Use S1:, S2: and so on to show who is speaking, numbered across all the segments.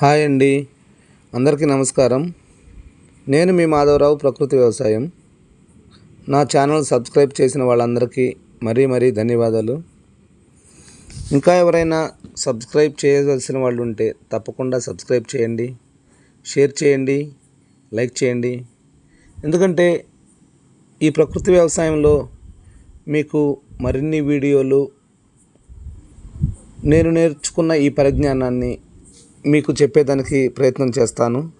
S1: Hi అండి. అందరికీ నమస్కారం. నేను మీ మాధవరావు ప్రకృతి వ్యవసాయం. నా ఛానల్ సబ్స్క్రైబ్ చేసిన వాళ్ళందరికీ మరీ మరీ ధన్యవాదాలు. ఇంకా ఎవరైనా సబ్స్క్రైబ్ చేయవలసిన వాళ్ళు ఉంటే తప్పకుండా సబ్స్క్రైబ్ చేయండి షేర్ చేయండి లైక్ చేయండి. ఎందుకంటే ఈ ప్రకృతి వ్యవసాయంలో మీకు మరిన్ని వీడియోలు నేను నేర్చుకున్న ఈ పరిజ్ఞానాన్ని మీకు చెప్పేదానికి ప్రయత్నం చేస్తాను.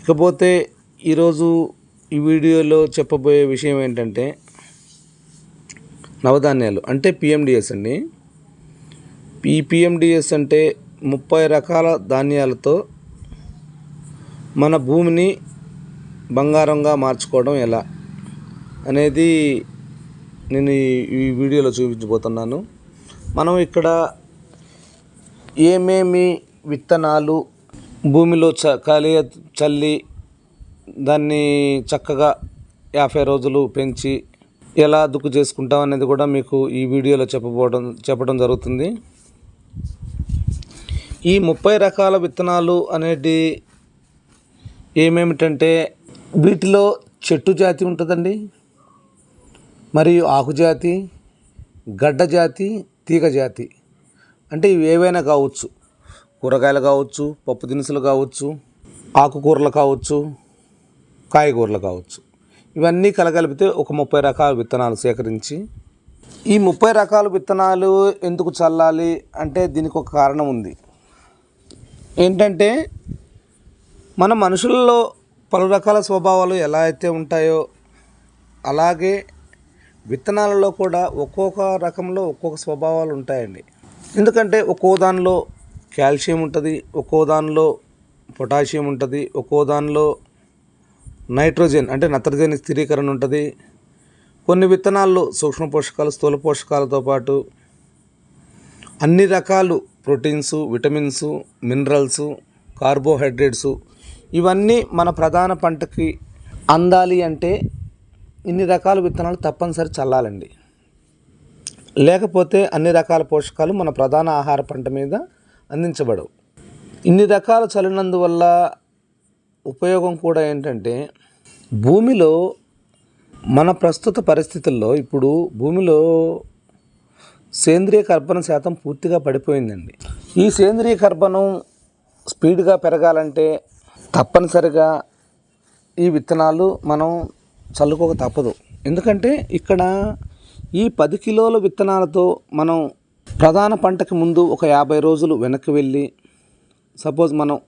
S1: ఇకపోతే ఈరోజు ఈ వీడియోలో చెప్పబోయే విషయం ఏంటంటే నవధాన్యాలు అంటే పిఎండిఎస్ అండి. ఈ పిఎండిఎస్ అంటే ముప్పై రకాల ధాన్యాలతో మన భూమిని బంగారంగా మార్చుకోవడం ఎలా అనేది నేను ఈ- వీడియోలో చూపించబోతున్నాను. మనం ఇక్కడ ఏమేమి విత్తనాలు భూమిలో చ కలియ చల్లి దాన్ని చక్కగా యాభై రోజులు పెంచి ఎలా దుక్కు చేసుకుంటాం అనేది కూడా మీకు ఈ వీడియోలో చెప్పబోవడం చెప్పడం జరుగుతుంది. ఈ ముప్పై రకాల విత్తనాలు అనేది ఏమేమిటంటే వీటిలో చెట్టు జాతి ఉంటుందండి మరియు ఆకు జాతి గడ్డ జాతి తీగ జాతి. అంటే ఇవి ఏవైనా కావచ్చు. కూరగాయలు కావచ్చు పప్పు దినుసులు కావచ్చు ఆకుకూరలు కావచ్చు కాయగూరలు కావచ్చు. ఇవన్నీ కలగలిపితే ఒక ముప్పై రకాల విత్తనాలు సేకరించి ఈ ముప్పై రకాల విత్తనాలు ఎందుకు చల్లాలి అంటే దీనికి ఒక కారణం ఉంది. ఏంటంటే మన మనుషుల్లో పలు రకాల స్వభావాలు ఎలా అయితే ఉంటాయో అలాగే విత్తనాలలో కూడా ఒక్కొక్క రకంలో ఒక్కొక్క స్వభావాలు ఉంటాయండి. ఎందుకంటే ఒక్కో దానిలో కాల్షియం ఉంటుంది ఒక్కో దానిలో పొటాషియం ఉంటుంది ఒక్కో దానిలో నైట్రోజన్ అంటే నత్రజని స్థిరీకరణ ఉంటుంది. కొన్ని విత్తనాల్లో సూక్ష్మ పోషకాలు స్థూల పోషకాలతో పాటు అన్ని రకాలు ప్రోటీన్స్ విటమిన్స్ మినరల్స్ కార్బోహైడ్రేట్స్ ఇవన్నీ మన ప్రధాన పంటకి అందాలి అంటే ఇన్ని రకాల విత్తనాలు తప్పనిసరి చల్లాలండి. లేకపోతే అన్ని రకాల పోషకాలు మన ప్రధాన ఆహార పంట మీద అందించబడవు. ఇన్ని రకాలు చల్లినందువల్ల ఉపయోగం కూడా ఏంటంటే భూమిలో మన ప్రస్తుత పరిస్థితుల్లో ఇప్పుడు భూమిలో సేంద్రియ కర్బన శాతం పూర్తిగా పడిపోయిందండి. ఈ సేంద్రియ కర్బనం స్పీడ్గా పెరగాలంటే తప్పనిసరిగా ఈ విత్తనాలు మనం చల్లుకోక తప్పదు. ఎందుకంటే ఇక్కడ ఈ పది కిలోల విత్తనాలతో మనం ప్రధాన పంటకి ముందు ఒక యాభై రోజులు వెనక్కి వెళ్ళి సపోజ్ మనం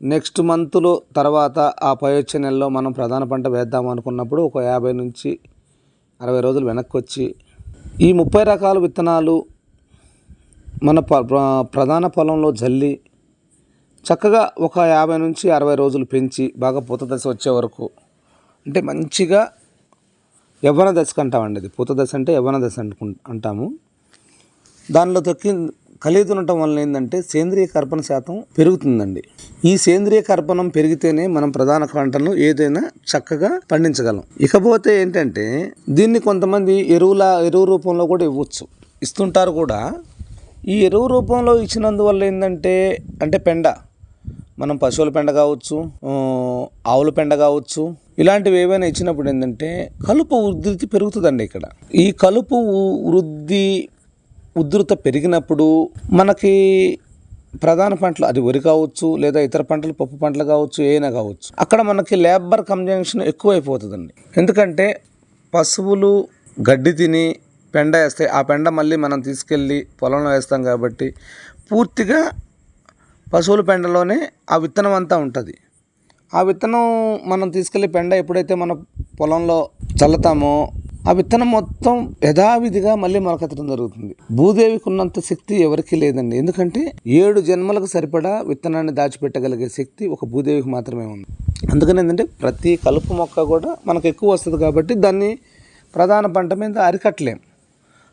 S1: నెక్స్ట్ మంత్లో తర్వాత ఆ పై వచ్చే నెలలో మనం ప్రధాన పంట వేద్దాం అనుకున్నప్పుడు ఒక యాభై నుంచి అరవై రోజులు వెనక్కి వచ్చి ఈ ముప్పై రకాల విత్తనాలు మన ప- ప్రధాన పొలంలో జల్లి చక్కగా ఒక యాభై నుంచి అరవై రోజులు పెంచి బాగా పూత దశ వచ్చే వరకు అంటే మంచిగా యవ్వన దశకు అంటామండి అది. పూత దశ అంటే యవ్వన దశ అనుకు అంటాము. దానిలో తొక్కి కలిగి ఉండటం వల్ల ఏంటంటే సేంద్రియ కర్పణ శాతం పెరుగుతుందండి. ఈ సేంద్రియ కర్పణం పెరిగితేనే మనం ప్రధాన పంటను ఏదైనా చక్కగా పండించగలం. ఇకపోతే ఏంటంటే దీన్ని కొంతమంది ఎరువుల ఎరువు రూపంలో కూడా ఇవ్వచ్చు. ఇస్తుంటారు కూడా. ఈ ఎరువు రూపంలో ఇచ్చినందువల్ల ఏంటంటే అంటే పెండ. మనం పశువుల పెండ కావచ్చు ఆవుల పెండ కావచ్చు ఇలాంటివి ఏవైనా ఇచ్చినప్పుడు ఏంటంటే కలుపు ఉధృతి పెరుగుతుందండి ఇక్కడ. ఈ కలుపు వృద్ధి ఉధృత పెరిగినప్పుడు మనకి ప్రధాన పంటలు అది వరి కావచ్చు లేదా ఇతర పంటలు పప్పు పంటలు కావచ్చు ఏమైనా కావచ్చు అక్కడ మనకి లేబర్ కంజంక్షన్ ఎక్కువైపోతుందండి. ఎందుకంటే పశువులు గడ్డి తిని పెండ వేస్తాయి ఆ పెండ మళ్ళీ మనం తీసుకెళ్ళి పొలంలో వేస్తాం కాబట్టి పూర్తిగా పశువుల పెండలోనే ఆ విత్తనం అంతా ఉంటుంది. ఆ విత్తనం మనం తీసుకెళ్ళి పెండ ఎప్పుడైతే మన పొలంలో చల్లుతామో ఆ విత్తనం మొత్తం యథావిధిగా మళ్ళీ మొలకెత్తడం జరుగుతుంది. భూదేవికి ఉన్నంత శక్తి ఎవరికీ లేదండి. ఎందుకంటే ఏడు జన్మలకు సరిపడా విత్తనాన్ని దాచిపెట్టగలిగే శక్తి ఒక భూదేవికి మాత్రమే ఉంది. అందుకని ఏంటంటే ప్రతి కలుపు మొక్క కూడా మనకు ఎక్కువ వస్తుంది కాబట్టి దాన్ని ప్రధాన పంట మీద అరికట్టలేం.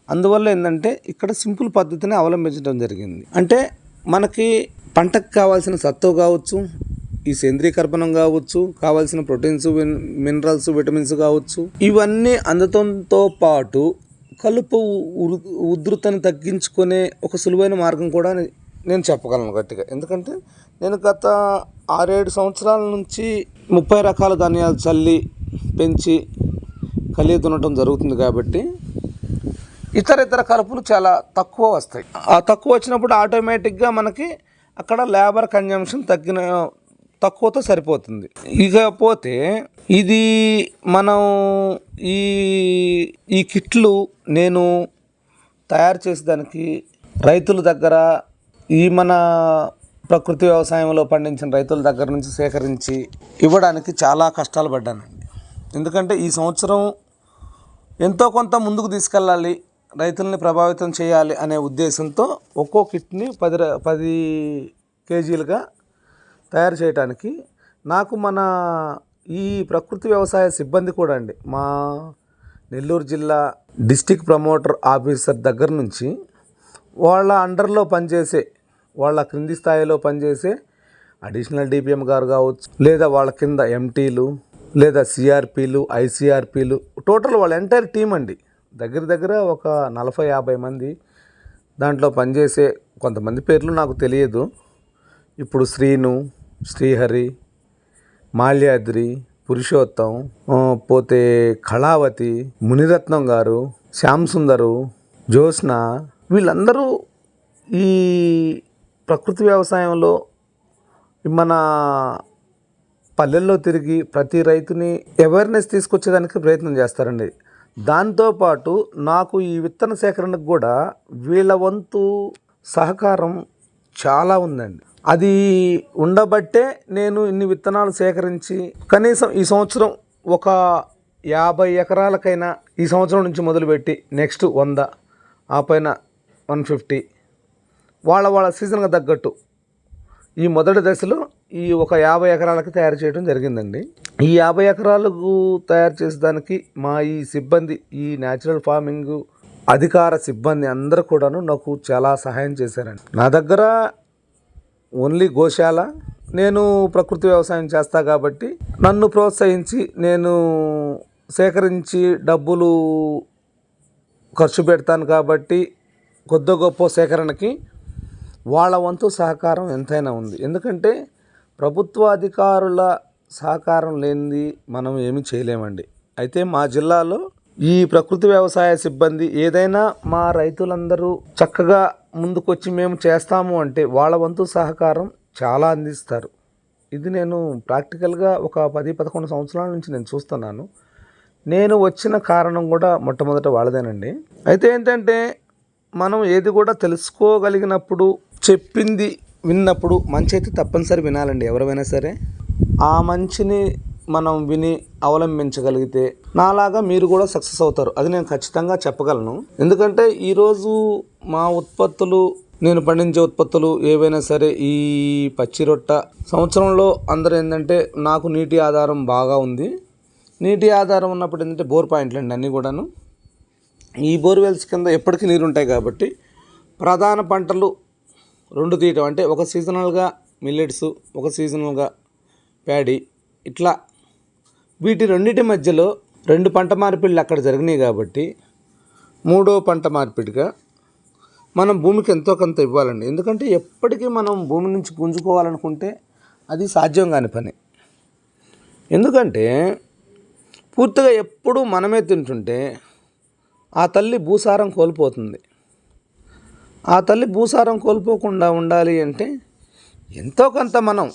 S1: అందువల్ల ఏంటంటే ఇక్కడ సింపుల్ పద్ధతిని అవలంబించడం జరిగింది. అంటే మనకి పంటకు కావాల్సిన సత్తువ కావచ్చు ఈ సేంద్రీయ కర్బనం కావచ్చు కావాల్సిన ప్రోటీన్స్ మినరల్స్ విటమిన్స్ కావచ్చు ఇవన్నీ అందటంతో పాటు కలుపు ఉధృతను తగ్గించుకునే ఒక సులువైన మార్గం కూడా నేను చెప్పగలను గట్టిగా. ఎందుకంటే నేను గత ఆరేడు సంవత్సరాల నుంచి ముప్పై రకాల ధాన్యాలు చల్లి పెంచి కలిగి దున్నటం జరుగుతుంది కాబట్టి ఇతర ఇతర కలుపులు చాలా తక్కువ వస్తాయి. ఆ తక్కువ వచ్చినప్పుడు ఆటోమేటిక్గా మనకి అక్కడ లేబర్ కన్జంప్షన్ తగ్గిన తక్కువతో సరిపోతుంది. ఇకపోతే ఇది మనం ఈ ఈ కిట్లు నేను తయారు చేసేదానికి రైతుల దగ్గర ఈ మన ప్రకృతి వ్యవసాయంలో పండించిన రైతుల దగ్గర నుంచి సేకరించి ఇవ్వడానికి చాలా కష్టాలు పడ్డానండి. ఎందుకంటే ఈ సంవత్సరం ఎంతో కొంత ముందుకు తీసుకెళ్ళాలి. రైతుల్ని ప్రభావితం చేయాలి అనే ఉద్దేశంతో ఒక్కో కిట్ని పది ర- పది కేజీలుగా తయారు చేయడానికి నాకు మన ఈ ప్రకృతి వ్యవసాయ సిబ్బంది కూడా అండి. మా నెల్లూరు జిల్లా డిస్టిక్ ప్రమోటర్ ఆఫీసర్ దగ్గర నుంచి వాళ్ళ అండర్లో పనిచేసే వాళ్ళ క్రింది స్థాయిలో పనిచేసే అడిషనల్ డిపిఎం గారు కావచ్చు లేదా వాళ్ళ కింద ఎంటీలు లేదా సిఆర్పీలు ఐసీఆర్పీలు టోటల్ వాళ్ళ ఎంటైర్ టీం అండి. దగ్గర దగ్గర ఒక నలభై యాభై మంది దాంట్లో పనిచేసే కొంతమంది పేర్లు నాకు తెలియదు. ఇప్పుడు శ్రీను శ్రీహరి మాల్యాద్రి పురుషోత్తం పోతే కళావతి మునిరత్నం గారు శ్యామ్ సుందరు జ్యోత్స్న వీళ్ళందరూ ఈ ప్రకృతి వ్యవసాయంలో మన పల్లెల్లో తిరిగి ప్రతి రైతుని అవేర్నెస్ తీసుకొచ్చేదానికి ప్రయత్నం చేస్తారండి. దాంతోపాటు నాకు ఈ విత్తన సేకరణకు కూడా వీళ్ళ వంతు సహకారం చాలా ఉందండి. అది ఉండబట్టే నేను ఇన్ని విత్తనాలు సేకరించి కనీసం ఈ సంవత్సరం ఒక యాభై ఎకరాలకైనా ఈ సంవత్సరం నుంచి మొదలుపెట్టి నెక్స్ట్ వంద ఆ పైన వన్ ఫిఫ్టీ వాళ్ళ వాళ్ళ సీజన్కి తగ్గట్టు ఈ మొదటి దశలో ఈ ఒక యాభై ఎకరాలకు తయారు చేయడం జరిగిందండి. ఈ యాభై ఎకరాలకు తయారు చేసేదానికి మా ఈ సిబ్బంది ఈ న్యాచురల్ ఫార్మింగ్ అధికార సిబ్బంది అందరూ కూడాను నాకు చాలా సహాయం చేశారండి. నా దగ్గర ఓన్లీ గోశాల నేను ప్రకృతి వ్యవసాయం చేస్తా కాబట్టి నన్ను ప్రోత్సహించి నేను సేకరించి డబ్బులు ఖర్చు పెడతాను కాబట్టి కొద్ది గొప్ప సేకరణకి వాళ్ళ వంతు సహకారం ఎంతైనా ఉంది. ఎందుకంటే ప్రభుత్వ అధికారుల సహకారం లేనిది మనం ఏమి చేయలేమండి. అయితే మా జిల్లాలో ఈ ప్రకృతి వ్యవసాయ సిబ్బంది ఏదైనా మా రైతులందరూ చక్కగా ముందుకొచ్చి మేము చేస్తాము అంటే వాళ్ళ వంతు సహకారం చాలా అందిస్తారు. ఇది నేను ప్రాక్టికల్గా ఒక పది పదకొండు సంవత్సరాల నుంచి నేను చూస్తున్నాను. నేను వచ్చిన కారణం కూడా మొట్టమొదట వాళ్ళదేనండి. అయితే ఏంటంటే మనం ఏది కూడా తెలుసుకోగలిగినప్పుడు చెప్పింది విన్నప్పుడు మంచి అయితే తప్పనిసరి వినాలండి ఎవరైనా సరే. ఆ మంచిని మనం విని అవలంబించగలిగితే నాలాగా మీరు కూడా సక్సెస్ అవుతారు. అది నేను ఖచ్చితంగా చెప్పగలను. ఎందుకంటే ఈరోజు మా ఉత్పత్తులు నేను పండించే ఉత్పత్తులు ఏవైనా సరే ఈ పచ్చి రొట్ట సంవత్సరంలో అందరూ ఏంటంటే నాకు నీటి ఆధారం బాగా ఉంది. నీటి ఆధారం ఉన్నప్పుడు ఏంటంటే బోర్ పాయింట్లు అండి అన్నీ కూడాను. ఈ బోర్వెల్స్ కింద ఎప్పటికీ నీరు ఉంటాయి కాబట్టి ప్రధాన పంటలు రెండు తీయటం. అంటే ఒక సీజనల్గా మిల్లెట్స్ ఒక సీజనల్గా ప్యాడీ ఇట్లా వీటి రెండింటి మధ్యలో రెండు పంట మార్పిడిలు అక్కడ జరిగినాయి కాబట్టి మూడో పంట మార్పిడిగా మనం భూమికి ఎంతో కొంత ఇవ్వాలండి. ఎందుకంటే ఎప్పటికీ మనం భూమి నుంచి పుంజుకోవాలనుకుంటే అది సాధ్యం కాని పని. ఎందుకంటే పూర్తిగా ఎప్పుడూ మనమే తింటుంటే ఆ తల్లి భూసారం కోల్పోతుంది. ఆ తల్లి భూసారం కోల్పోకుండా ఉండాలి అంటే ఎంతో కొంత మనం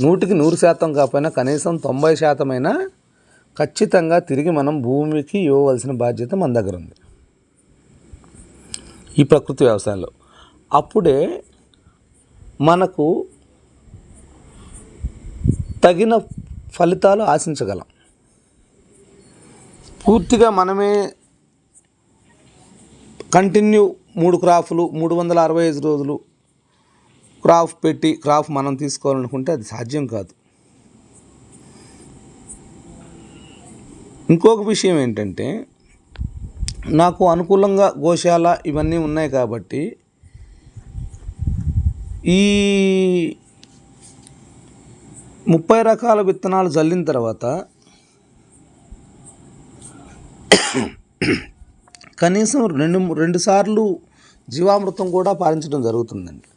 S1: నూటికి నూరు శాతం కాకపోయినా కనీసం తొంభై శాతమైనా ఖచ్చితంగా తిరిగి మనం భూమికి ఇవ్వవలసిన బాధ్యత మన దగ్గర ఉంది. ఈ ప్రకృతి వ్యవసాయంలో అప్పుడే మనకు తగిన ఫలితాలు ఆశించగలం. పూర్తిగా మనమే కంటిన్యూ మూడు క్రాఫ్లు మూడు వందల అరవై ఐదు రోజులు క్రాఫ్ పెట్టి క్రాఫ్ మనం తీసుకోవాలనుకుంటే అది సాధ్యం కాదు. ఇంకొక విషయం ఏంటంటే నాకు అనుకూలంగా గోశాల ఇవన్నీ ఉన్నాయి కాబట్టి ఈ ముప్పై రకాల విత్తనాలు చల్లిన తర్వాత కనీసం రెండు రెండు సార్లు జీవామృతం కూడా పారించడం జరుగుతుందండి.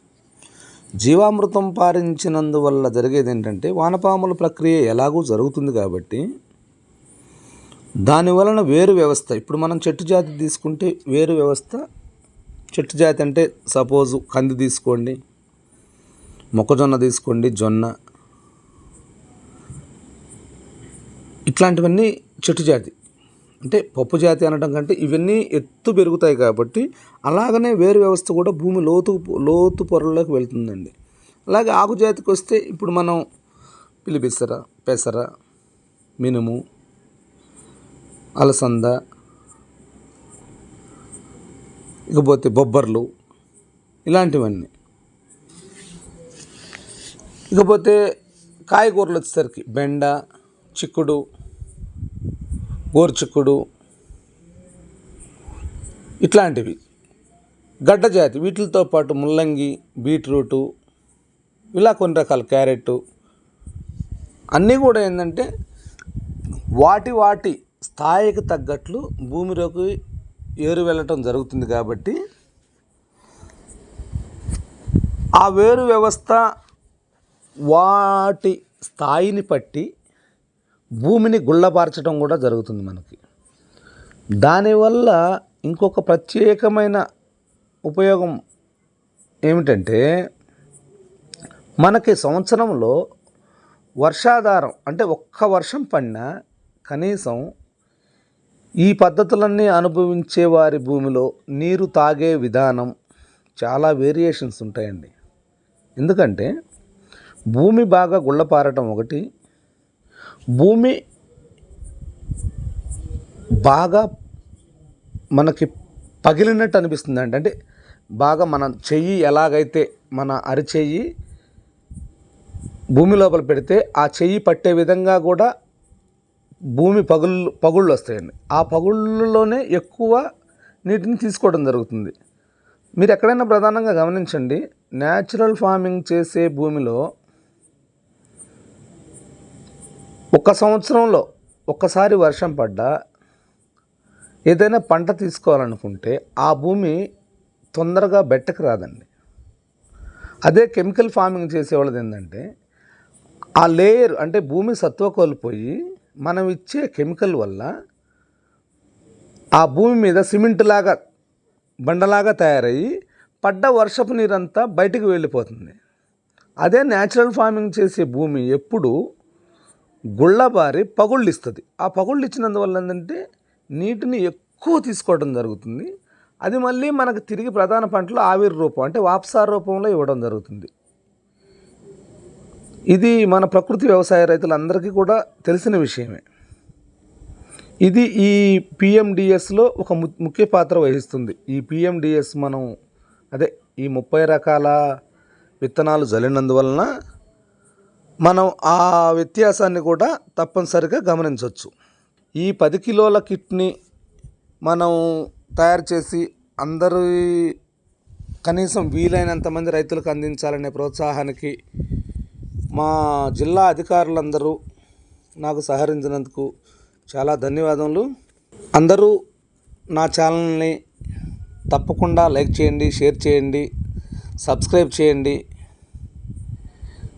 S1: జీవామృతం పారించినందువల్ల జరిగేది ఏంటంటే వానపాముల ప్రక్రియ ఎలాగూ జరుగుతుంది కాబట్టి దాని వలన వేరు వ్యవస్థ ఇప్పుడు మనం చెట్టు జాతి తీసుకుంటే వేరు వ్యవస్థ చెట్టు జాతి అంటే సపోజు కంది తీసుకోండి మొక్కజొన్న తీసుకోండి జొన్న ఇట్లాంటివన్నీ చెట్టు జాతి. అంటే పప్పు జాతి అనడం కంటే ఇవన్నీ ఎత్తు పెరుగుతాయి కాబట్టి అలాగనే వేరు వ్యవస్థ కూడా భూమి లోతు లోతు పొరల్లోకి వెళ్తుందండి. అలాగే ఆకు జాతికి వస్తే ఇప్పుడు మనం పిలిపిసర పెసర మినుము అలసంద ఇకపోతే బొబ్బర్లు ఇలాంటివన్నీ. ఇకపోతే కాయగూరలు వచ్చేసరికి బెండ చిక్కుడు గోర్చుకుడు ఇట్లాంటివి. గడ్డ జాతి వీటితో పాటు ముల్లంగి బీట్రూటు ఇలా కొన్ని రకాల క్యారెట్ అన్నీ కూడా ఏంటంటే వాటి వాటి స్థాయికి తగ్గట్లు భూమిలోకి ఏరు వెళ్ళటం జరుగుతుంది కాబట్టి ఆ వేరు వ్యవస్థ వాటి స్థాయిని బట్టి భూమిని గుళ్ళపార్చడం కూడా జరుగుతుంది మనకి. దానివల్ల ఇంకొక ప్రత్యేకమైన ఉపయోగం ఏమిటంటే మనకి సంవత్సరంలో వర్షాధారం అంటే ఒక్క వర్షం పడినా కనీసం ఈ పద్ధతులన్నీ అనుభవించే వారి భూమిలో నీరు తాగే విధానం చాలా వేరియేషన్స్ ఉంటాయండి. ఎందుకంటే భూమి బాగా గుళ్ళపారటం ఒకటి భూమి బాగా మనకి పగిలినట్టు అనిపిస్తుంది అంటే బాగా మన చెయ్యి ఎలాగైతే మన అరిచెయ్యి భూమి లోపల పెడితే ఆ చెయ్యి పట్టే విధంగా కూడా భూమి పగుళ్ళు పగుళ్ళు వస్తాయండి. ఆ పగుళ్ళలోనే ఎక్కువ నీటిని తీసుకోవడం జరుగుతుంది. మీరు ఎక్కడైనా ప్రధానంగా గమనించండి న్యాచురల్ ఫార్మింగ్ చేసే భూమిలో ఒక సంవత్సరంలో ఒక్కసారి వర్షం పడ్డా ఏదైనా పంట తీసుకోవాలనుకుంటే ఆ భూమి తొందరగా బెట్టకు రాదండి. అదే కెమికల్ ఫార్మింగ్ చేసేవాళ్ళది ఏంటంటే ఆ లేయర్ అంటే భూమి సత్వ కోల్పోయి మనం ఇచ్చే కెమికల్ వల్ల ఆ భూమి మీద సిమెంట్ లాగా బండలాగా తయారయ్యి పడ్డ వర్షపు నీరంతా బయటికి వెళ్ళిపోతుంది. అదే న్యాచురల్ ఫార్మింగ్ చేసే భూమి ఎప్పుడు గుళ్ళబారి పగుళ్ళు ఇస్తుంది ఆ పగుళ్ళు ఇచ్చినందువల్ల ఏంటంటే నీటిని ఎక్కువ తీసుకోవడం జరుగుతుంది. అది మళ్ళీ మనకు తిరిగి ప్రధాన పంటలో ఆవిరి రూపం అంటే వాప్సార్ రూపంలో ఇవ్వడం జరుగుతుంది. ఇది మన ప్రకృతి వ్యవసాయ రైతులందరికీ కూడా తెలిసిన విషయమే. ఇది ఈ పిఎండిఎస్లో ఒక ము- ముఖ్య పాత్ర వహిస్తుంది. ఈ పిఎండిఎస్ మనం అదే ఈ ముప్పై రకాల విత్తనాలు జల్లినందువలన మనం ఆ వ్యత్యాసాన్ని కూడా తప్పనిసరిగా గమనించవచ్చు. ఈ పది కిలోల కిట్ని మనం తయారు చేసి అందరి కనీసం వీలైనంత మంది రైతులకు అందించాలనే ప్రోత్సాహానికి మా జిల్లా అధికారులందరూ నాకు సహకరించినందుకు చాలా ధన్యవాదములు. అందరూ నా ఛానల్ని తప్పకుండా లైక్ చేయండి షేర్ చేయండి సబ్స్క్రైబ్ చేయండి.